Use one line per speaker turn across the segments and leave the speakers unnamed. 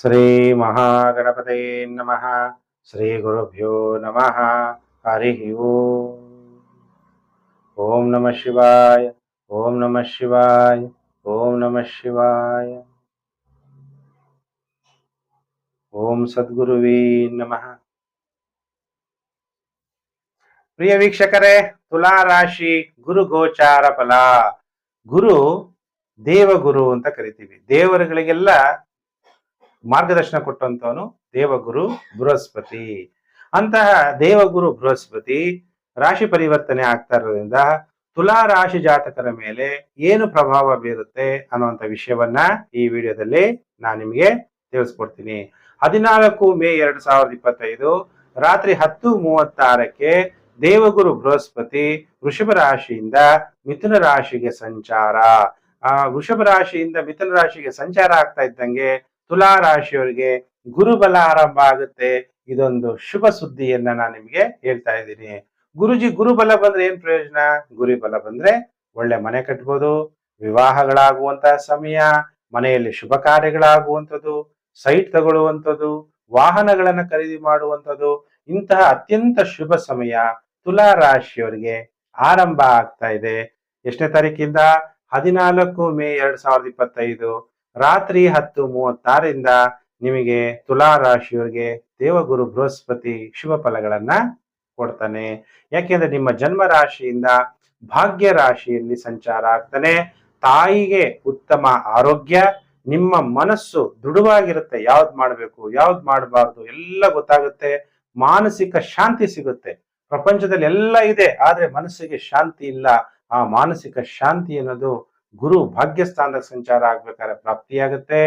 ಶ್ರೀ ಮಹಾಗಣಪತೇ ನಮಃ. ಶ್ರೀ ಗುರುಭ್ಯೋ ನಮಃ. ಹರಿ ಓಂ. ನಮಃ ಶಿವಾಯ. ಓಂ ನಮಃ ಶಿವಾಯ. ಓಂ ನಮಃ ಶಿವಾಯ. ಓಂ ಸದ್ಗುರುವೇ ನಮಃ. ಪ್ರಿಯ ವೀಕ್ಷಕರೇ ತುಲಾ ರಾಶಿ ಗುರು ಗೋಚಾರ ಫಲ ಗುರು ದೇವಗುರು ಅಂತ ಕರಿತೀವಿ. ದೇವರುಗಳಿಗೆಲ್ಲ ಮಾರ್ಗದರ್ಶನ ಕೊಟ್ಟಂತವನು ದೇವಗುರು ಬೃಹಸ್ಪತಿ. ಅಂತಹ ದೇವಗುರು ಬೃಹಸ್ಪತಿ ರಾಶಿ ಪರಿವರ್ತನೆ ಆಗ್ತಾ ಇರೋದ್ರಿಂದ ತುಲಾ ರಾಶಿ ಜಾತಕರ ಮೇಲೆ ಏನು ಪ್ರಭಾವ ಬೀರುತ್ತೆ ಅನ್ನುವಂತ ವಿಷಯವನ್ನ ಈ ವಿಡಿಯೋದಲ್ಲಿ ನಾನು ನಿಮಗೆ ತಿಳಿಸ್ಕೊಡ್ತೀನಿ. ಹದಿನಾಲ್ಕು ಮೇ ಎರಡ್ ಸಾವಿರದ ಇಪ್ಪತ್ತೈದು ರಾತ್ರಿ ಹತ್ತು ಮೂವತ್ತಾರಕ್ಕೆ ದೇವಗುರು ಬೃಹಸ್ಪತಿ ವೃಷಭ ರಾಶಿಯಿಂದ ಮಿಥುನ ರಾಶಿಗೆ ಸಂಚಾರ. ಆ ವೃಷಭ ರಾಶಿಯಿಂದ ಮಿಥುನ ರಾಶಿಗೆ ಸಂಚಾರ ಆಗ್ತಾ ಇದ್ದಂಗೆ ತುಲಾ ರಾಶಿಯವರಿಗೆ ಗುರುಬಲ ಆರಂಭ ಆಗುತ್ತೆ. ಇದೊಂದು ಶುಭ ಸುದ್ದಿಯನ್ನ ನಾನು ನಿಮಗೆ ಹೇಳ್ತಾ ಇದ್ದೀನಿ. ಗುರುಜಿ, ಗುರುಬಲ ಬಂದ್ರೆ ಏನ್ ಪ್ರಯೋಜನ? ಗುರುಬಲ ಬಂದ್ರೆ ಒಳ್ಳೆ ಮನೆ ಕಟ್ಬೋದು ವಿವಾಹಗಳಾಗುವಂತಹ ಸಮಯ, ಮನೆಯಲ್ಲಿ ಶುಭ ಕಾರ್ಯಗಳಾಗುವಂಥದ್ದು, ಸೈಟ್ ತಗೊಳ್ಳುವಂಥದ್ದು, ವಾಹನಗಳನ್ನ ಖರೀದಿ ಮಾಡುವಂಥದ್ದು, ಇಂತಹ ಅತ್ಯಂತ ಶುಭ ಸಮಯ ತುಲಾ ರಾಶಿಯವರಿಗೆ ಆರಂಭ ಆಗ್ತಾ ಇದೆ. ಎಷ್ಟನೇ ತಾರೀಕಿಂದ? ಹದಿನಾಲ್ಕು ಮೇ ಎರಡ್ ಸಾವಿರದ ಇಪ್ಪತ್ತೈದು. ರಾತ್ರಿ ಹತ್ತು ಮೂವತ್ತಾರರಿಂದ ನಿಮಗೆ ತುಲಾ ರಾಶಿಯವರಿಗೆ ದೇವಗುರು ಬೃಹಸ್ಪತಿ ಶುಭ ಫಲಗಳನ್ನ ಕೊಡ್ತಾನೆ. ಯಾಕೆಂದ್ರೆ ನಿಮ್ಮ ಜನ್ಮ ರಾಶಿಯಿಂದ ಭಾಗ್ಯ ರಾಶಿಯಲ್ಲಿ ಸಂಚಾರ ಆಗ್ತಾನೆ. ತಾಯಿಗೆ ಉತ್ತಮ ಆರೋಗ್ಯ, ನಿಮ್ಮ ಮನಸ್ಸು ದೃಢವಾಗಿರುತ್ತೆ. ಯಾವ್ದು ಮಾಡಬೇಕು, ಯಾವ್ದು ಮಾಡಬಾರ್ದು ಎಲ್ಲ ಗೊತ್ತಾಗುತ್ತೆ. ಮಾನಸಿಕ ಶಾಂತಿ ಸಿಗುತ್ತೆ. ಪ್ರಪಂಚದಲ್ಲಿ ಎಲ್ಲ ಇದೆ, ಆದ್ರೆ ಮನಸ್ಸಿಗೆ ಶಾಂತಿ ಇಲ್ಲ. ಆ ಮಾನಸಿಕ ಶಾಂತಿ ಅನ್ನೋದು ಗುರು ಭಾಗ್ಯಸ್ಥಾನದ ಸಂಚಾರ ಆಗ್ಬೇಕಾದ್ರೆ ಪ್ರಾಪ್ತಿಯಾಗುತ್ತೆ.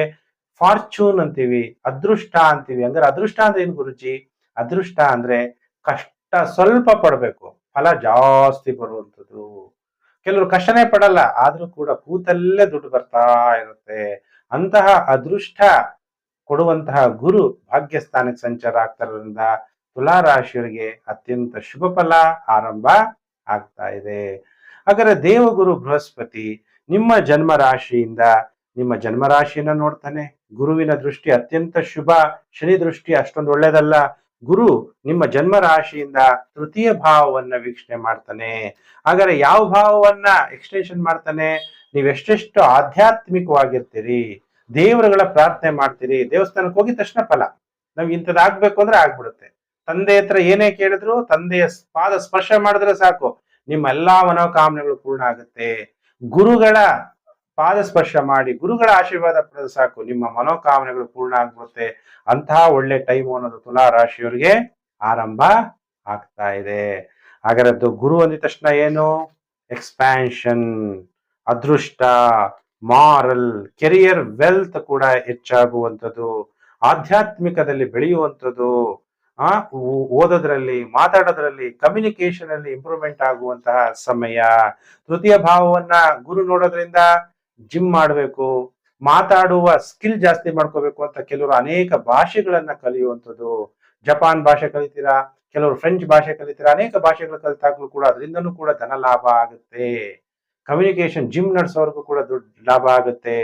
ಫಾರ್ಚೂನ್ ಅಂತೀವಿ, ಅದೃಷ್ಟ ಅಂತೀವಿ. ಅಂದ್ರೆ ಅದೃಷ್ಟ ಅಂದ್ರೆ ಏನ್ ಗುರುಜಿ? ಅದೃಷ್ಟ ಅಂದ್ರೆ ಕಷ್ಟ ಸ್ವಲ್ಪ ಪಡ್ಬೇಕು. ಫಲ ಜಾಸ್ತಿ ಬರುವಂಥದ್ದು. ಕೆಲವರು ಕಷ್ಟನೇ ಪಡಲ್ಲ, ಆದ್ರೂ ಕೂಡ ಕೂತಲ್ಲೇ ದುಡ್ಡು ಬರ್ತಾ ಇರುತ್ತೆ. ಅಂತಹ ಅದೃಷ್ಟ ಕೊಡುವಂತಹ ಗುರು ಭಾಗ್ಯಸ್ಥಾನಕ್ಕೆ ಸಂಚಾರ ಆಗ್ತಾರೋದ್ರಿಂದ ತುಲಾ ರಾಶಿಯವರಿಗೆ ಅತ್ಯಂತ ಶುಭ ಫಲ ಆರಂಭ ಆಗ್ತಾ ಇದೆ. ಹಾಗಾದ್ರೆ ದೇವಗುರು ಬೃಹಸ್ಪತಿ ನಿಮ್ಮ ಜನ್ಮ ರಾಶಿಯಿಂದ ನಿಮ್ಮ ಜನ್ಮ ರಾಶಿಯನ್ನ ನೋಡ್ತಾನೆ. ಗುರುವಿನ ದೃಷ್ಟಿ ಅತ್ಯಂತ ಶುಭ. ಶನಿ ದೃಷ್ಟಿ ಅಷ್ಟೊಂದು ಒಳ್ಳೇದಲ್ಲ. ಗುರು ನಿಮ್ಮ ಜನ್ಮ ರಾಶಿಯಿಂದ ತೃತೀಯ ಭಾವವನ್ನ ವೀಕ್ಷಣೆ ಮಾಡ್ತಾನೆ. ಹಾಗಾದ್ರೆ ಯಾವ ಭಾವವನ್ನ ಎಕ್ಸ್ಟೆನ್ಷನ್ ಮಾಡ್ತಾನೆ? ನೀವು ಎಷ್ಟೆಷ್ಟು ಆಧ್ಯಾತ್ಮಿಕವಾಗಿರ್ತೀರಿ? ದೇವರುಗಳ ಪ್ರಾರ್ಥನೆ ಮಾಡ್ತೀರಿ. ದೇವಸ್ಥಾನಕ್ಕೆ ಹೋಗಿದ ತಕ್ಷಣ ಫಲ. ನಮ್ಗೆ ಇಂಥದ್ದು ಆಗ್ಬೇಕು ಅಂದ್ರೆ ಆಗ್ಬಿಡುತ್ತೆ. ತಂದೆ ಹತ್ರ ಏನೇ ಕೇಳಿದ್ರು ತಂದೆಯ ಪಾದ ಸ್ಪರ್ಶ ಮಾಡಿದ್ರೆ ಸಾಕು. ನಿಮ್ಮ ಎಲ್ಲಾ ಮನೋಕಾಮನೆಗಳು ಪೂರ್ಣ ಆಗುತ್ತೆ. ಗುರುಗಳ ಪಾದ ಸ್ಪರ್ಶ ಮಾಡಿ, ಗುರುಗಳ ಆಶೀರ್ವಾದ ಪಡೆದ ಸಾಕು. ನಿಮ್ಮ ಮನೋಕಾಮನೆಗಳು ಪೂರ್ಣ ಆಗ್ಬಿಡುತ್ತೆ. ಅಂತಹ ಒಳ್ಳೆ ಟೈಮ್ ಅನ್ನೋದು ತುಲಾ ರಾಶಿಯವರಿಗೆ ಆರಂಭ ಆಗ್ತಾ ಇದೆ. ಹಾಗಾದ್ರೆ ಗುರು ಅಂದಿದ ತಕ್ಷಣ ಏನು? ಎಕ್ಸ್ಪ್ಯಾನ್ಷನ್ ಅದೃಷ್ಟ ಮಾರಲ್ ಕೆರಿಯರ್ ವೆಲ್ತ್ ಕೂಡ ಹೆಚ್ಚಾಗುವಂಥದ್ದು. ಆಧ್ಯಾತ್ಮಿಕದಲ್ಲಿ ಬೆಳೆಯುವಂಥದ್ದು. ಆ ಓದೋದ್ರಲ್ಲಿ, ಮಾತಾಡೋದ್ರಲ್ಲಿ ಕಮ್ಯುನಿಕೇಶನ್ ಅಲ್ಲಿ ಇಂಪ್ರೂವ್ಮೆಂಟ್ ಆಗುವಂತಹ ಸಮಯ. ತೃತೀಯ ಭಾವವನ್ನ ಗುರು ನೋಡೋದ್ರಿಂದ ಜಿಮ್ ಮಾಡಬೇಕು, ಮಾತಾಡುವ ಸ್ಕಿಲ್ ಜಾಸ್ತಿ ಮಾಡ್ಕೋಬೇಕು ಅಂತ ಕೆಲವರು ಅನೇಕ ಭಾಷೆಗಳನ್ನ ಕಲಿಯುವಂಥದ್ದು. ಜಪಾನ್ ಭಾಷೆ ಕಲಿತೀರಾ? ಕೆಲವರು ಫ್ರೆಂಚ್ ಭಾಷೆ ಕಲಿತೀರಾ? ಅನೇಕ ಭಾಷೆಗಳು ಕಲಿತಾಗ್ಲೂ ಕೂಡ ಅದರಿಂದನೂ ಕೂಡ ಧನ ಲಾಭ ಆಗುತ್ತೆ. ಕಮ್ಯುನಿಕೇಶನ್ ಜಿಮ್ ನಡೆಸೋರ್ಗೂ ಕೂಡ ದುಡ್ಡು ಲಾಭ ಆಗುತ್ತೆ.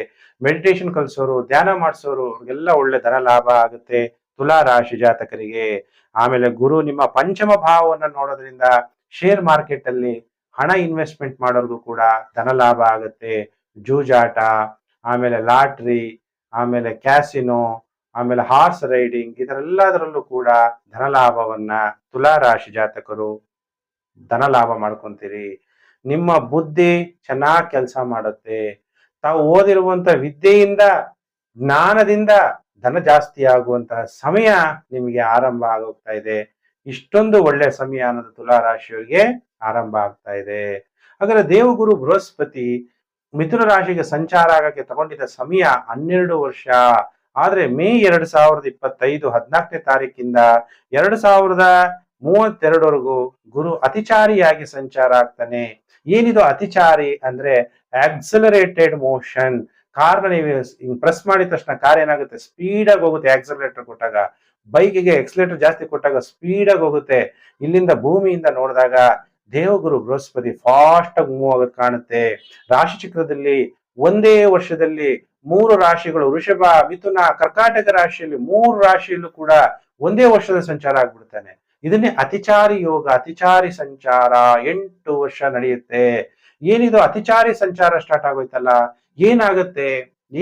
ಮೆಡಿಟೇಷನ್ ಕಲಿಸೋರು, ಧ್ಯಾನ ಮಾಡಿಸೋರು, ಅವ್ರಿಗೆಲ್ಲ ಒಳ್ಳೆ ಧನ ಲಾಭ ಆಗುತ್ತೆ. ತುಲಾ ರಾಶಿ ಜಾತಕರಿಗೆ, ಆಮೇಲೆ ಗುರು ನಿಮ್ಮ ಪಂಚಮ ಭಾವವನ್ನು ನೋಡೋದ್ರಿಂದ ಶೇರ್ ಮಾರ್ಕೆಟ್ ಅಲ್ಲಿ ಹಣ ಇನ್ವೆಸ್ಟ್ಮೆಂಟ್ ಮಾಡೋರ್ಗೂ ಕೂಡ ಧನ ಲಾಭ ಆಗುತ್ತೆ. ಜೂಜಾಟ, ಆಮೇಲೆ ಲಾಟ್ರಿ, ಆಮೇಲೆ ಕ್ಯಾಸಿನೋ ಆಮೇಲೆ ಹಾರ್ಸ್ ರೈಡಿಂಗ್ ಇದರೆಲ್ಲದರಲ್ಲೂ ಕೂಡ ಧನ ಲಾಭವನ್ನ ತುಲಾ ರಾಶಿ ಜಾತಕರು ಧನ ಲಾಭ ಮಾಡ್ಕೊಂತೀರಿ. ನಿಮ್ಮ ಬುದ್ಧಿ ಚೆನ್ನಾಗಿ ಕೆಲಸ ಮಾಡುತ್ತೆ. ತಾವು ಓದಿರುವಂತ ವಿದ್ಯೆಯಿಂದ, ಜ್ಞಾನದಿಂದ ಧನ ಜಾಸ್ತಿ ಆಗುವಂತಹ ಸಮಯ ನಿಮಗೆ ಆರಂಭ ಆಗೋಗ್ತಾ ಇದೆ. ಇಷ್ಟೊಂದು ಒಳ್ಳೆ ಸಮಯ ಅನ್ನೋದು ತುಲಾ ರಾಶಿಯವರಿಗೆ ಆರಂಭ ಆಗ್ತಾ ಇದೆ. ಹಾಗಾದ್ರೆ ದೇವಗುರು ಬೃಹಸ್ಪತಿ ಮಿಥುನ ರಾಶಿಗೆ ಸಂಚಾರ ಆಗಕ್ಕೆ ತಗೊಂಡಿದ್ದ ಸಮಯ ಹನ್ನೆರಡು ವರ್ಷ. ಆದ್ರೆ ಮೇ ಎರಡ್ ಸಾವಿರದ ಇಪ್ಪತ್ತೈದು ಹದಿನಾಲ್ಕನೇ ತಾರೀಕಿಂದ ಎರಡ್ ಸಾವಿರದ ಮೂವತ್ತೆರಡವರೆಗೂ ಗುರು ಅತಿಚಾರಿಯಾಗಿ ಸಂಚಾರ ಆಗ್ತಾನೆ. ಏನಿದು ಅತಿಚಾರಿ ಅಂದ್ರೆ ಆಕ್ಸಲರೇಟೆಡ್ ಮೋಷನ್ ಕಾರ್ನ ನೀವು ಪ್ರೆಸ್ ಮಾಡಿದ ತಕ್ಷಣ ಕಾರ್ ಏನಾಗುತ್ತೆ? ಸ್ಪೀಡ್ ಆಗಿ ಹೋಗುತ್ತೆ. ಆಕ್ಸಲೇಟರ್ ಕೊಟ್ಟಾಗ. ಬೈಕಿಗೆ ಎಕ್ಸಲೇಟರ್ ಜಾಸ್ತಿ ಕೊಟ್ಟಾಗ ಸ್ಪೀಡ್ ಆಗಿ ಹೋಗುತ್ತೆ. ಇಲ್ಲಿಂದ ಭೂಮಿಯಿಂದ ನೋಡಿದಾಗ ದೇವಗುರು ಬೃಹಸ್ಪತಿ ಫಾಸ್ಟ್ ಆಗಿ ಮೂವ್ ಆಗೋದು ಕಾಣುತ್ತೆ. ರಾಶಿ ಚಕ್ರದಲ್ಲಿ ಒಂದೇ ವರ್ಷದಲ್ಲಿ ಮೂರು ರಾಶಿಗಳು, ವೃಷಭ, ಮಿಥುನ, ಕರ್ಕಾಟಕ ರಾಶಿಯಲ್ಲಿ ಮೂರು ರಾಶಿಯಲ್ಲೂ ಕೂಡ ಒಂದೇ ವರ್ಷದ ಸಂಚಾರ ಆಗ್ಬಿಡ್ತಾನೆ. ಇದನ್ನೇ ಅತಿಚಾರಿ ಯೋಗ, ಅತಿಚಾರಿ ಸಂಚಾರ ಎಂಟು ವರ್ಷ ನಡೆಯುತ್ತೆ. ಏನಿದು ಅತಿಚಾರಿ ಸಂಚಾರ ಸ್ಟಾರ್ಟ್ ಆಗೋಯ್ತಲ್ಲ? ಏನಾಗುತ್ತೆ?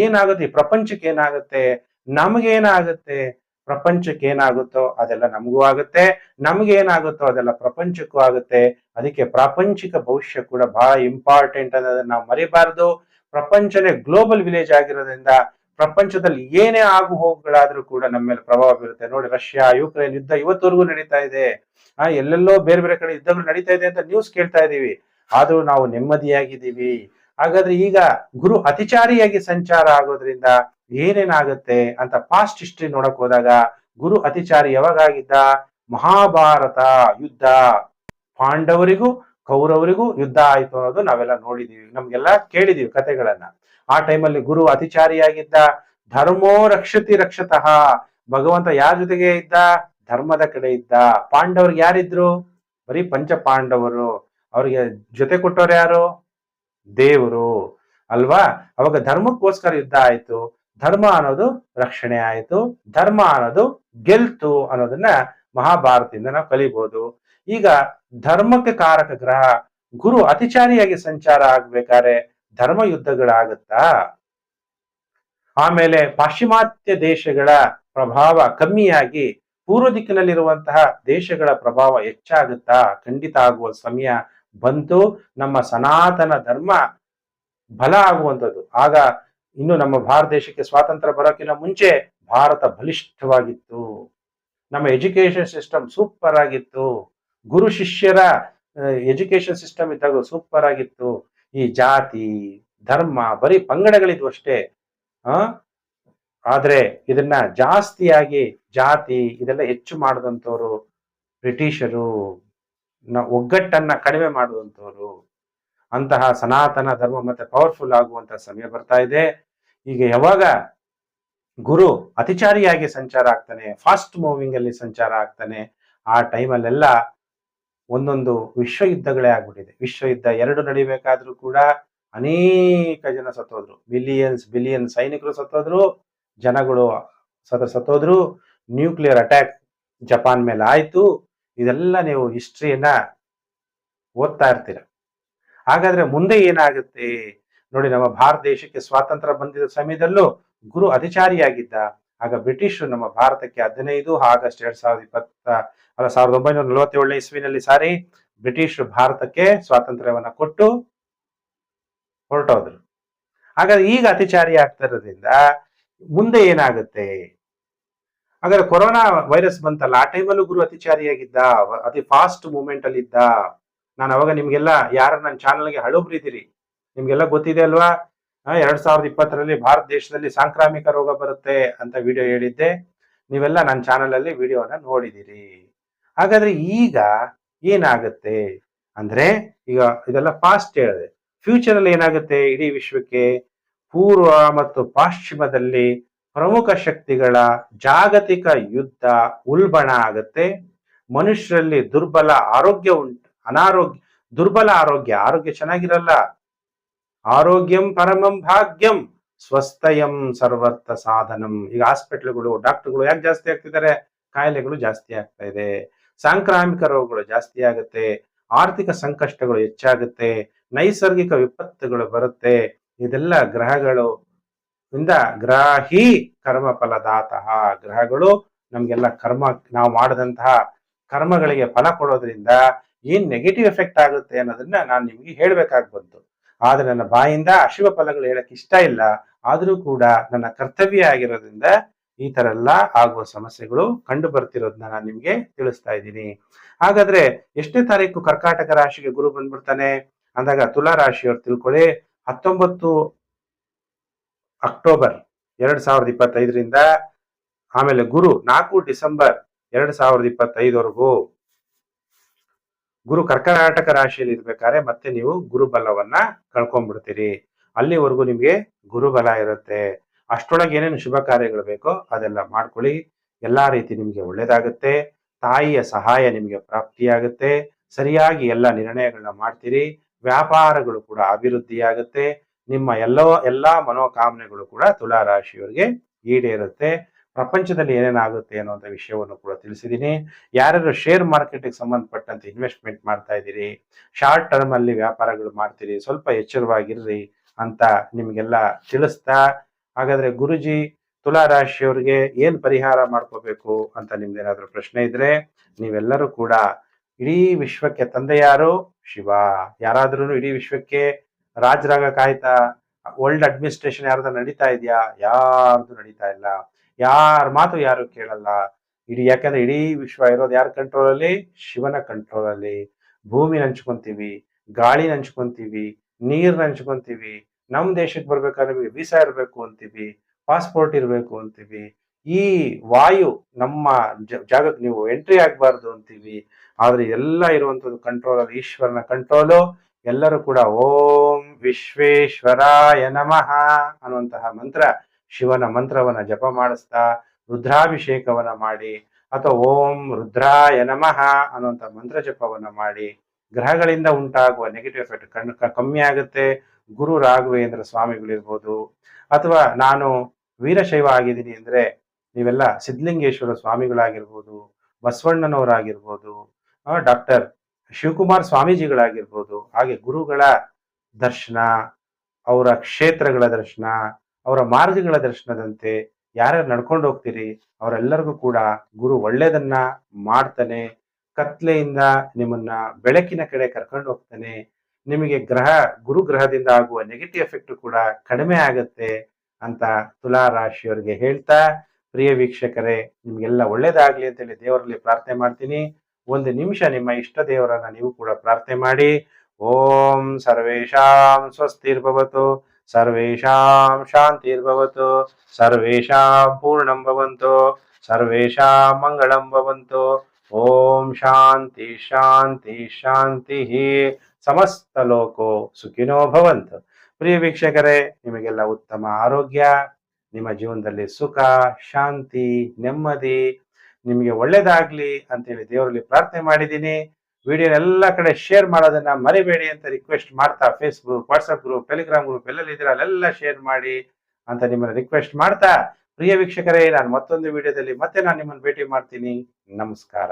ಏನಾಗುತ್ತೆ? ಪ್ರಪಂಚಕ್ಕೆ ಏನಾಗುತ್ತೆ? ನಮಗೇನಾಗುತ್ತೆ? ಪ್ರಪಂಚಕ್ಕೆ ಏನಾಗುತ್ತೋ ಅದೆಲ್ಲ ನಮಗೂ ಆಗುತ್ತೆ. ನಮ್ಗೆ ಏನಾಗುತ್ತೋ ಅದೆಲ್ಲ ಪ್ರಪಂಚಕ್ಕೂ ಆಗುತ್ತೆ. ಅದಕ್ಕೆ ಪ್ರಾಪಂಚಿಕ ಭವಿಷ್ಯ ಕೂಡ ಬಹಳ ಇಂಪಾರ್ಟೆಂಟ್ ಅನ್ನೋದನ್ನ ನಾವು ಮರಿಬಾರ್ದು. ಪ್ರಪಂಚನೇ ಗ್ಲೋಬಲ್ ವಿಲೇಜ್ ಆಗಿರೋದ್ರಿಂದ ಪ್ರಪಂಚದಲ್ಲಿ ಏನೇ ಆಗು ಹೋಗುಗಳಾದ್ರೂ ಕೂಡ ನಮ್ಮ ಮೇಲೆ ಪ್ರಭಾವ ಬೀರುತ್ತೆ. ನೋಡಿ, ರಷ್ಯಾ, ಯುಕ್ರೇನ್ ಯುದ್ಧ ಇವತ್ತವರೆಗೂ ನಡೀತಾ ಇದೆ. ಎಲ್ಲೆಲ್ಲೋ ಬೇರೆ ಬೇರೆ ಕಡೆ ಯುದ್ಧಗಳು ನಡೀತಾ ಇದೆ ಅಂತ ನ್ಯೂಸ್ ಕೇಳ್ತಾ ಇದೀವಿ. ಆದ್ರೂ ನಾವು ನೆಮ್ಮದಿಯಾಗಿದ್ದೀವಿ. ಹಾಗಾದ್ರೆ ಈಗ ಗುರು ಅತಿಚಾರಿಯಾಗಿ ಸಂಚಾರ ಆಗೋದ್ರಿಂದ ಏನೇನಾಗುತ್ತೆ ಅಂತ ಪಾಸ್ಟ್ ಹಿಸ್ಟ್ರಿ ನೋಡಕ್ ಹೋದಾಗ ಗುರು ಅತಿಚಾರಿ ಯಾವಾಗಾಗಿದ್ದ? ಮಹಾಭಾರತ ಯುದ್ಧ. ಪಾಂಡವರಿಗೂ, ಕೌರವರಿಗೂ ಯುದ್ಧ ಆಯ್ತು ಅನ್ನೋದು ನಾವೆಲ್ಲ ನೋಡಿದೀವಿ. ನಮ್ಗೆಲ್ಲ ಕೇಳಿದೀವಿ ಕಥೆಗಳನ್ನ. ಆ ಟೈಮಲ್ಲಿ ಗುರು ಅತಿಚಾರಿಯಾಗಿದ್ದ, ಧರ್ಮೋ ರಕ್ಷತಿ ರಕ್ಷತಃ. ಭಗವಂತ ಯಾರ ಜೊತೆಗೆ ಇದ್ದ? ಧರ್ಮದ ಕಡೆ ಇದ್ದ. ಪಾಂಡವ್ರಿಗೆ ಯಾರಿದ್ರು? ಬರೀ ಪಂಚ ಪಾಂಡವರು. ಅವ್ರಿಗೆ ಜೊತೆ ಕೊಟ್ಟವ್ರು ಯಾರು? ದೇವರು ಅಲ್ವಾ? ಅವಾಗ ಧರ್ಮಕ್ಕೋಸ್ಕರ ಯುದ್ಧ ಆಯ್ತು. ಧರ್ಮ ಅನ್ನೋದು ರಕ್ಷಣೆ ಆಯಿತು. ಧರ್ಮ ಅನ್ನೋದು ಗೆಲ್ತು ಅನ್ನೋದನ್ನ ಮಹಾಭಾರತದಿಂದ ನಾವು ಕಲಿಬಹುದು ಈಗ ಧರ್ಮಕ್ಕೆ ಕಾರಕ ಗ್ರಹ, ಗುರು ಅತಿಚಾರಿಯಾಗಿ ಸಂಚಾರ ಆಗ್ಬೇಕಾದ್ರೆ ಧರ್ಮ ಯುದ್ಧಗಳಾಗುತ್ತಾ? ಆಮೇಲೆ ಪಾಶ್ಚಿಮಾತ್ಯ ದೇಶಗಳ ಪ್ರಭಾವ ಕಮ್ಮಿಯಾಗಿ ಪೂರ್ವ ದಿಕ್ಕಿನಲ್ಲಿರುವಂತಹ ದೇಶಗಳ ಪ್ರಭಾವ ಹೆಚ್ಚಾಗುತ್ತಾ? ಖಂಡಿತ ಆಗುವ ಸಮಯ ಬಂತು, ನಮ್ಮ ಸನಾತನ ಧರ್ಮ ಬಲ ಆಗುವಂಥದ್ದು. ಆಗ ಇನ್ನು ನಮ್ಮ ಭಾರತ ದೇಶಕ್ಕೆ ಸ್ವಾತಂತ್ರ್ಯ ಬರೋಕ್ಕಿಂತ ಮುಂಚೆ ಭಾರತ ಬಲಿಷ್ಠವಾಗಿತ್ತು. ನಮ್ಮ ಎಜುಕೇಶನ್ ಸಿಸ್ಟಮ್ ಸೂಪರ್ ಆಗಿತ್ತು. ಗುರು ಶಿಷ್ಯರ ಎಜುಕೇಶನ್ ಸಿಸ್ಟಮ್ ಇದ್ದಾಗ ಸೂಪರ್ ಆಗಿತ್ತು. ಈ ಜಾತಿ, ಧರ್ಮ ಬರೀ ಪಂಗಡಗಳಿದ್ವು ಅಷ್ಟೇ, ಆ? ಆದ್ರೆ ಇದನ್ನ ಜಾಸ್ತಿಯಾಗಿ ಜಾತಿ ಇದೆಲ್ಲ ಹೆಚ್ಚು ಮಾಡಿದಂಥವ್ರು ಬ್ರಿಟಿಷರು. ಒಗ್ಗಟ್ಟನ್ನ ಕಡಿಮೆ ಮಾಡುವಂಥವರು, ಅಂತಹ ಸನಾತನ ಧರ್ಮ ಮತ್ತೆ ಪವರ್ಫುಲ್ ಆಗುವಂತ ಸಮಯ ಬರ್ತಾ ಇದೆ. ಈಗ ಯಾವಾಗ ಗುರು ಅತಿಚಾರಿಯಾಗಿ ಸಂಚಾರ ಆಗ್ತಾನೆ ಫಾಸ್ಟ್ ಮೂವಿಂಗ್ ಅಲ್ಲಿ ಸಂಚಾರ ಆಗ್ತಾನೆ, ಆ ಟೈಮಲ್ಲೆಲ್ಲ ಒಂದೊಂದು ವಿಶ್ವ ಯುದ್ಧಗಳೇ ಆಗ್ಬಿಟ್ಟಿದೆ. ವಿಶ್ವ ಯುದ್ಧ ಎರಡು ನಡಿಬೇಕಾದ್ರೂ ಕೂಡ ಅನೇಕ ಜನ ಸತ್ತೋದ್ರು. ಬಿಲಿಯನ್ಸ್ ಬಿಲಿಯನ್ ಸೈನಿಕರು ಸತ್ತೋದ್ರು, ಜನಗಳು ಸತ, ಸತ್ತೋದ್ರು ನ್ಯೂಕ್ಲಿಯರ್ ಅಟ್ಯಾಕ್ ಜಪಾನ್ ಮೇಲೆ ಆಯ್ತು. ಇದೆಲ್ಲ ನೀವು ಹಿಸ್ಟ್ರಿಯನ್ನ ಓದ್ತಾ ಇರ್ತೀರ. ಹಾಗಾದ್ರೆ ಮುಂದೆ ಏನಾಗುತ್ತೆ? ನೋಡಿ, ನಮ್ಮ ಭಾರತ ದೇಶಕ್ಕೆ ಸ್ವಾತಂತ್ರ್ಯ ಬಂದಿದ್ದ ಸಮಯದಲ್ಲೂ ಗುರು ಅಧಿಚಾರಿಯಾಗಿದ್ದ, ಆಗ ಬ್ರಿಟಿಷರು ನಮ್ಮ ಭಾರತಕ್ಕೆ ಹದಿನೈದು ಆಗಸ್ಟ್ ಎರಡ್ ಸಾವಿರದ ಇಪ್ಪತ್ತ, ಅಲ್ಲ, ಸಾವಿರದ ಒಂಬೈನೂರ ನಲವತ್ತೇಳನೇ ಇಸ್ವಿನಲ್ಲಿ ಸಾರಿ, ಬ್ರಿಟಿಷರು ಭಾರತಕ್ಕೆ ಸ್ವಾತಂತ್ರ್ಯವನ್ನ ಕೊಟ್ಟು ಹೊರಟೋದ್ರು. ಹಾಗಾದ್ರೆ ಈಗ ಅತಿಚಾರಿ ಆಗ್ತಾ ಇರೋದ್ರಿಂದ ಮುಂದೆ ಏನಾಗುತ್ತೆ? ಹಾಗಾದ್ರೆ ಕೊರೋನಾ ವೈರಸ್ ಬಂತಲ್ಲ, ಆ ಟೈಮಲ್ಲೂ ಗುರು ಅತಿಚಾರಿಯಾಗಿದ್ದ, ಅತಿ ಫಾಸ್ಟ್ ಮೂಮೆಂಟ್ ಅಲ್ಲಿ ಇದ್ದ, ನಾನು ಅವಾಗ ನಿಮ್ಗೆಲ್ಲ ಯಾರ ನನ್ನ ಚಾನಲ್ಗೆ ಹಳಬ್ರಿದ್ದೀರಿ ನಿಮ್ಗೆಲ್ಲ ಗೊತ್ತಿದೆ ಅಲ್ವಾ? ಎರಡ್ ಸಾವಿರದ ಇಪ್ಪತ್ತರಲ್ಲಿ ಭಾರತ ದೇಶದಲ್ಲಿ ಸಾಂಕ್ರಾಮಿಕ ರೋಗ ಬರುತ್ತೆ ಅಂತ ವಿಡಿಯೋ ಹೇಳಿದ್ದೆ. ನೀವೆಲ್ಲ ನನ್ನ ಚಾನಲ್ ಅಲ್ಲಿ ವಿಡಿಯೋನ ನೋಡಿದಿರಿ. ಹಾಗಾದ್ರೆ ಈಗ ಏನಾಗುತ್ತೆ ಅಂದ್ರೆ, ಈಗ ಇದೆಲ್ಲ ಫಾಸ್ಟ್ ಹೇಳಿದೆ. ಫ್ಯೂಚರ್ ಅಲ್ಲಿ ಏನಾಗುತ್ತೆ ಇಡೀ ವಿಶ್ವಕ್ಕೆ? ಪೂರ್ವ ಮತ್ತು ಪಾಶ್ಚಿಮದಲ್ಲಿ ಪ್ರಮುಖ ಶಕ್ತಿಗಳ ಜಾಗತಿಕ ಯುದ್ಧ ಉಲ್ಬಣ ಆಗುತ್ತೆ. ಮನುಷ್ಯರಲ್ಲಿ ದುರ್ಬಲ ಆರೋಗ್ಯ ಉಂಟು. ಅನಾರೋಗ್ಯ, ದುರ್ಬಲ ಆರೋಗ್ಯ ಆರೋಗ್ಯ ಚೆನ್ನಾಗಿರಲ್ಲ. ಆರೋಗ್ಯಂ ಪರಮಂ ಭಾಗ್ಯಂ, ಸ್ವಸ್ಥಯಂ ಸರ್ವತ್ತ ಸಾಧನಂ. ಈಗ ಹಾಸ್ಪಿಟ್ಲ್ಗಳು, ಡಾಕ್ಟರ್ಗಳು ಯಾಕೆ ಜಾಸ್ತಿ ಆಗ್ತಿದ್ದಾರೆ? ಕಾಯಿಲೆಗಳು ಜಾಸ್ತಿ ಆಗ್ತಾ ಇದೆ. ಸಾಂಕ್ರಾಮಿಕ ರೋಗಗಳು ಜಾಸ್ತಿ ಆಗುತ್ತೆ. ಆರ್ಥಿಕ ಸಂಕಷ್ಟಗಳು ಹೆಚ್ಚಾಗುತ್ತೆ. ನೈಸರ್ಗಿಕ ವಿಪತ್ತುಗಳು ಬರುತ್ತೆ. ಇದೆಲ್ಲ ಗ್ರಹಗಳು ಇಂದ ಗ್ರಾಹಿ ಕರ್ಮ ಫಲದಾತಃ ಗ್ರಹಗಳು ನಮ್ಗೆಲ್ಲ ಕರ್ಮ, ನಾವು ಮಾಡಿದಂತಹ ಕರ್ಮಗಳಿಗೆ ಫಲ ಕೊಡೋದ್ರಿಂದ ಏನ್ ನೆಗೆಟಿವ್ ಎಫೆಕ್ಟ್ ಆಗುತ್ತೆ ಅನ್ನೋದನ್ನ ನಾನು ನಿಮ್ಗೆ ಹೇಳ್ಬೇಕಾಗಿ ಬಂತು. ಆದ್ರೆ ನನ್ನ ಬಾಯಿಂದ ಅಶುಭ ಫಲಗಳು ಹೇಳಕ್ ಇಷ್ಟ ಇಲ್ಲ. ಆದ್ರೂ ಕೂಡ ನನ್ನ ಕರ್ತವ್ಯ ಆಗಿರೋದ್ರಿಂದ ಈ ತರ ಎಲ್ಲ ಆಗುವ ಸಮಸ್ಯೆಗಳು ಕಂಡು ಬರ್ತಿರೋದನ್ನ ನಾನು ನಿಮ್ಗೆ ತಿಳಿಸ್ತಾ ಇದ್ದೀನಿ. ಹಾಗಾದ್ರೆ ಎಷ್ಟೇ ತಾರೀಕು ಕರ್ಕಾಟಕ ರಾಶಿಗೆ ಗುರು ಬಂದ್ಬಿಡ್ತಾನೆ? ಅಂದಾಗ ತುಲಾ ರಾಶಿಯವ್ರು ತಿಳ್ಕೊಳ್ಳಿ. ಹತ್ತೊಂಬತ್ತು ಅಕ್ಟೋಬರ್ ಎರಡ್ ಸಾವಿರದ ಇಪ್ಪತ್ತೈದರಿಂದ, ಆಮೇಲೆ ಗುರು ನಾಲ್ಕು ಡಿಸೆಂಬರ್ ಎರಡ್ ಸಾವಿರದ ಇಪ್ಪತ್ತೈದವರೆಗೂ ಗುರು ಕರ್ನಾಟಕ ರಾಶಿಯಲ್ಲಿ ಇರ್ಬೇಕಾದ್ರೆ ಮತ್ತೆ ನೀವು ಗುರುಬಲವನ್ನ ಕಳ್ಕೊಂಡ್ಬಿಡ್ತೀರಿ. ಅಲ್ಲಿವರೆಗೂ ನಿಮ್ಗೆ ಗುರುಬಲ ಇರುತ್ತೆ. ಅಷ್ಟೊಳಗೆ ಏನೇನು ಶುಭ ಕಾರ್ಯಗಳು ಬೇಕೋ ಅದೆಲ್ಲ ಮಾಡ್ಕೊಳ್ಳಿ. ಎಲ್ಲಾ ರೀತಿ ನಿಮ್ಗೆ ಒಳ್ಳೇದಾಗುತ್ತೆ. ತಾಯಿಯ ಸಹಾಯ ನಿಮ್ಗೆ ಪ್ರಾಪ್ತಿಯಾಗುತ್ತೆ. ಸರಿಯಾಗಿ ಎಲ್ಲ ನಿರ್ಣಯಗಳನ್ನ ಮಾಡ್ತೀರಿ. ವ್ಯಾಪಾರಗಳು ಕೂಡ ಅಭಿವೃದ್ಧಿ ಆಗುತ್ತೆ ನಿಮ್ಮ ಎಲ್ಲೋ, ಎಲ್ಲಾ ಮನೋಕಾಮನೆಗಳು ಕೂಡ ತುಲಾ ರಾಶಿಯವರಿಗೆ ಈಡೇರುತ್ತೆ. ಪ್ರಪಂಚದಲ್ಲಿ ಏನೇನಾಗುತ್ತೆ ಅನ್ನುವಂಥ ವಿಷಯವನ್ನು ಕೂಡ ತಿಳಿಸಿದ್ದೀನಿ. ಯಾರ್ಯಾರು ಶೇರ್ ಮಾರ್ಕೆಟ್ಗೆ ಸಂಬಂಧಪಟ್ಟಂತೆ ಇನ್ವೆಸ್ಟ್ಮೆಂಟ್ ಮಾಡ್ತಾ ಇದ್ದೀರಿ ಶಾರ್ಟ್ ಟರ್ಮ್ ಅಲ್ಲಿ ವ್ಯಾಪಾರಗಳು ಮಾಡ್ತೀರಿ, ಸ್ವಲ್ಪ ಎಚ್ಚರವಾಗಿರ್ರಿ ಅಂತ ನಿಮಗೆಲ್ಲ ತಿಳಿಸ್ತಾ, ಹಾಗಾದ್ರೆ ಗುರುಜಿ ತುಲಾ ರಾಶಿಯವರಿಗೆ ಏನ್ ಪರಿಹಾರ ಮಾಡ್ಕೋಬೇಕು ಅಂತ ನಿಮ್ದೇನಾದ್ರೂ ಪ್ರಶ್ನೆ ಇದ್ರೆ ನೀವೆಲ್ಲರೂ ಕೂಡ ಇಡೀ ವಿಶ್ವಕ್ಕೆ ತಂದೆ ಯಾರು ಶಿವ. ಯಾರಾದ್ರೂ ಇಡೀ ವಿಶ್ವಕ್ಕೆ ರಾಜರಾಗ ಕಾಯ್ತಾ ಓಲ್ಡ್ ಅಡ್ಮಿನಿಸ್ಟ್ರೇಷನ್ ಯಾರ್ದು ನಡೀತಾ ಇದೆಯಾ? ಯಾರ್ದು ನಡೀತಾ ಇಲ್ಲ? ಯಾರ ಮಾತು ಯಾರು ಕೇಳಲ್ಲ? ಇಡೀ ಯಾಕಂದ್ರೆ ಇಡೀ ವಿಶ್ವ ಇರೋದು ಯಾರ ಕಂಟ್ರೋಲ್ ಅಲ್ಲಿ? ಶಿವನ ಕಂಟ್ರೋಲ್ ಅಲ್ಲಿ. ಭೂಮಿ ಹಂಚ್ಕೊಂತೀವಿ ಗಾಳಿ ಹಂಚ್ಕೊಂತೀವಿ ನೀರ್ ಹಂಚ್ಕೊಂತೀವಿ ನಮ್ ದೇಶಕ್ಕೆ ಬರ್ಬೇಕಾದ್ರೆ ನಮಗೆ ವೀಸಾ ಇರಬೇಕು ಅಂತೀವಿ ಪಾಸ್ಪೋರ್ಟ್ ಇರಬೇಕು ಅಂತೀವಿ. ಈ ವಾಯು ನಮ್ಮ ಜಾಗಕ್ಕೆ ನೀವು ಎಂಟ್ರಿ ಆಗಬಾರ್ದು ಅಂತೀವಿ. ಆದ್ರೆ ಎಲ್ಲ ಇರುವಂತದ್ದು ಕಂಟ್ರೋಲ್ ಅಲ್ಲಿ, ಈಶ್ವರನ ಕಂಟ್ರೋಲು ಎಲ್ಲರೂ ಕೂಡ ಓಂ ವಿಶ್ವೇಶ್ವರಾಯ ನಮಃ ಅನ್ನುವಂತಹ ಮಂತ್ರ, ಶಿವನ ಮಂತ್ರವನ್ನ ಜಪ ಮಾಡಿಸ್ತಾ ರುದ್ರಾಭಿಷೇಕವನ್ನ ಮಾಡಿ ಅಥವಾ ಓಂ ರುದ್ರಾಯ ನಮಃ ಅನ್ನುವಂಥ ಮಂತ್ರ ಜಪವನ್ನ ಮಾಡಿ ಗ್ರಹಗಳಿಂದ ಉಂಟಾಗುವ ನೆಗೆಟಿವ್ ಎಫೆಕ್ಟ್ ಕಣ್ ಕಮ್ಮಿ ಆಗುತ್ತೆ. ಗುರು ರಾಘವೇಂದ್ರ ಸ್ವಾಮಿಗಳಿರ್ಬೋದು ಅಥವಾ ನಾನು ವೀರಶೈವ ಆಗಿದ್ದೀನಿ ಅಂದ್ರೆ ನೀವೆಲ್ಲ ಸಿದ್ಧಲಿಂಗೇಶ್ವರ ಸ್ವಾಮಿಗಳಾಗಿರ್ಬೋದು, ಬಸವಣ್ಣನವರಾಗಿರ್ಬೋದು ಡಾಕ್ಟರ್ ಶಿವಕುಮಾರ್ ಸ್ವಾಮೀಜಿಗಳಾಗಿರ್ಬೋದು, ಹಾಗೆ ಗುರುಗಳ ದರ್ಶನ, ಅವರ ಕ್ಷೇತ್ರಗಳ ದರ್ಶನ, ಅವರ ಮಾರ್ಗಗಳ ದರ್ಶನದಂತೆ ಯಾರ್ಯಾರು ನಡ್ಕೊಂಡು ಹೋಗ್ತೀರಿ, ಅವರೆಲ್ಲರಿಗೂ ಕೂಡ ಗುರು ಒಳ್ಳೇದನ್ನ ಮಾಡ್ತಾನೆ, ಕತ್ಲೆಯಿಂದ ನಿಮ್ಮನ್ನ ಬೆಳಕಿನ ಕಡೆ ಕರ್ಕೊಂಡು ಹೋಗ್ತಾನೆ, ನಿಮಗೆ ಗ್ರಹ, ಗುರು ಗ್ರಹದಿಂದ ಆಗುವ ನೆಗೆಟಿವ್ ಎಫೆಕ್ಟ್ ಕೂಡ ಕಡಿಮೆ ಆಗುತ್ತೆ ಅಂತ ತುಲಾ ರಾಶಿಯವರಿಗೆ ಹೇಳ್ತಾ, ಪ್ರಿಯ ವೀಕ್ಷಕರೇ, ನಿಮ್ಗೆಲ್ಲ ಒಳ್ಳೇದಾಗ್ಲಿ ಅಂತೇಳಿ ದೇವರಲ್ಲಿ ಪ್ರಾರ್ಥನೆ ಮಾಡ್ತೀನಿ. ಒಂದು ನಿಮಿಷ ನಿಮ್ಮ ಇಷ್ಟ ದೇವರನ್ನ ನೀವು ಕೂಡ ಪ್ರಾರ್ಥನೆ ಮಾಡಿ. ಓಂ ಸರ್ವೇಷಾಂ ಸ್ವಸ್ತಿರ್ಭವತು, ಸರ್ವೇಷಾಂ ಶಾಂತಿರ್ಭವತು, ಸರ್ವೇಷಾಂ ಪೂರ್ಣಂ ಭವಂತು, ಸರ್ವೇಷಾಂ ಮಂಗಳಂ ಭವಂತು. ಓಂ ಶಾಂತಿ ಶಾಂತಿ ಶಾಂತಿ ಸಮಸ್ತ ಲೋಕೋ ಸುಖಿನೋ ಭವಂತು. ಪ್ರಿಯ ವೀಕ್ಷಕರೇ, ನಿಮಗೆಲ್ಲ ಉತ್ತಮ ಆರೋಗ್ಯ, ನಿಮ್ಮ ಜೀವನದಲ್ಲಿ ಸುಖ, ಶಾಂತಿ, ನೆಮ್ಮದಿ ನಿಮಗೆ ಒಳ್ಳೇದಾಗ್ಲಿ ಅಂತೇಳಿ ದೇವರಲ್ಲಿ ಪ್ರಾರ್ಥನೆ ಮಾಡಿದ್ದೀನಿ. ವಿಡಿಯೋ ಎಲ್ಲ ಕಡೆ ಶೇರ್ ಮಾಡೋದನ್ನ ಮರಿಬೇಡಿ ಅಂತ ರಿಕ್ವೆಸ್ಟ್ ಮಾಡ್ತಾ Facebook WhatsApp group Telegram group ಎಲ್ಲೆಲ್ಲಿ ಇದ್ರೆ ಅಲ್ಲೆಲ್ಲ ಶೇರ್ ಮಾಡಿ ಅಂತ ನಿಮ್ಮನ್ನ ರಿಕ್ವೆಸ್ಟ್ ಮಾಡ್ತಾ. ಪ್ರಿಯ ವೀಕ್ಷಕರೇ, ನಾನು ಮತ್ತೊಂದು ವಿಡಿಯೋದಲ್ಲಿ ಮತ್ತೆ ನಾನು ನಿಮ್ಮನ್ನು ಭೇಟಿ ಮಾಡ್ತೀನಿ. ನಮಸ್ಕಾರ.